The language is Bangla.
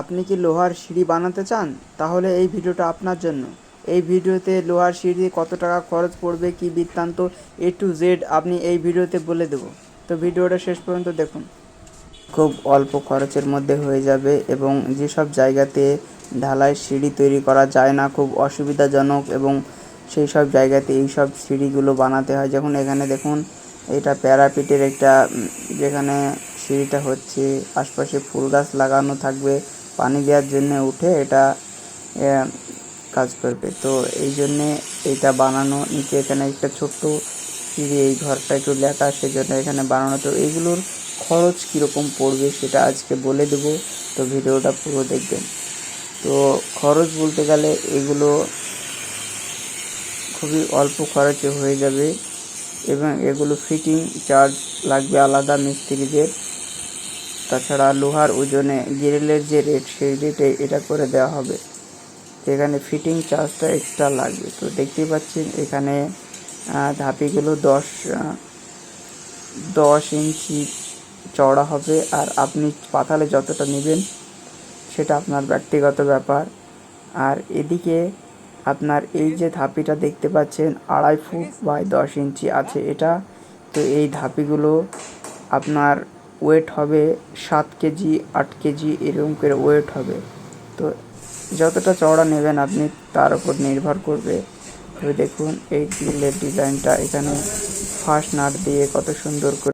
আপনি কি লোহার সিঁড়ি বানাতে চান? তাহলে এই ভিডিওটা আপনার জন্য। এই ভিডিওতে লোহার সিঁড়ি কত টাকা খরচ পড়বে, কি বৃত্তান্ত এ টু জেড আপনি এই ভিডিওতে বলে দেবো। তো ভিডিওটা শেষ পর্যন্ত দেখুন। খুব অল্প খরচের মধ্যে হয়ে যাবে এবং যেসব জায়গাতে ঢালাই সিঁড়ি তৈরি করা যায় না, খুব অসুবিধাজনক এবং সেই সব জায়গাতে এই সব সিঁড়িগুলো বানাতে হয়। যখন এখানে দেখুন, এটা প্যারাপিটের একটা যেখানে সিঁড়িটা হচ্ছে, আশপাশে ফুল গাছ লাগানো থাকবে। পানি দেওয়ার জন্য উঠে এটা কাজ করবে। তো এই জন্যে এইটা বানানো, নিচে এখানে একটা ছোট্ট এই ঘরটা একটু লেখা, সেজন্য এখানে বানানো। তো এইগুলোর খরচ কীরকম পড়বে সেটা আজকে বলে দেবো। তো ভিডিওটা পুরো দেখবেন। তো খরচ বলতে গেলে এগুলো খুবই অল্প খরচে হয়ে যাবে এবং এগুলো ফিটিং চার্জ লাগবে আলাদা মিস্ত্রিদের। তাছাড়া লোহার ওজনে গ্রিলের যে রেট, সেই রেটে এটা করে দেওয়া হবে। এখানে ফিটিং চার্জটা এক্সট্রা লাগবে। তো দেখতেই পাচ্ছেন, এখানে ধাপিগুলো দশ দশ ইঞ্চি চওড়া হবে। আর আপনি পাতালে যতটা নেবেন, সেটা আপনার ব্যক্তিগত ব্যাপার। আর এদিকে আপনার এই যে ধাপিটা দেখতে পাচ্ছেন, আড়াই ফুট বাই দশ ইঞ্চি আছে এটা। তো এই ধাপিগুলো আপনার ওয়েট হবে সাত কেজি, আট কেজি, এরকম করে ওয়েট হবে। তো যতটা চওড়া নেবেন আপনি, তার উপর নির্ভর করবে। তবে দেখুন, এই গ্রিলের ডিজাইনটা এখানে ফার্স্ট নাট দিয়ে কত সুন্দর করে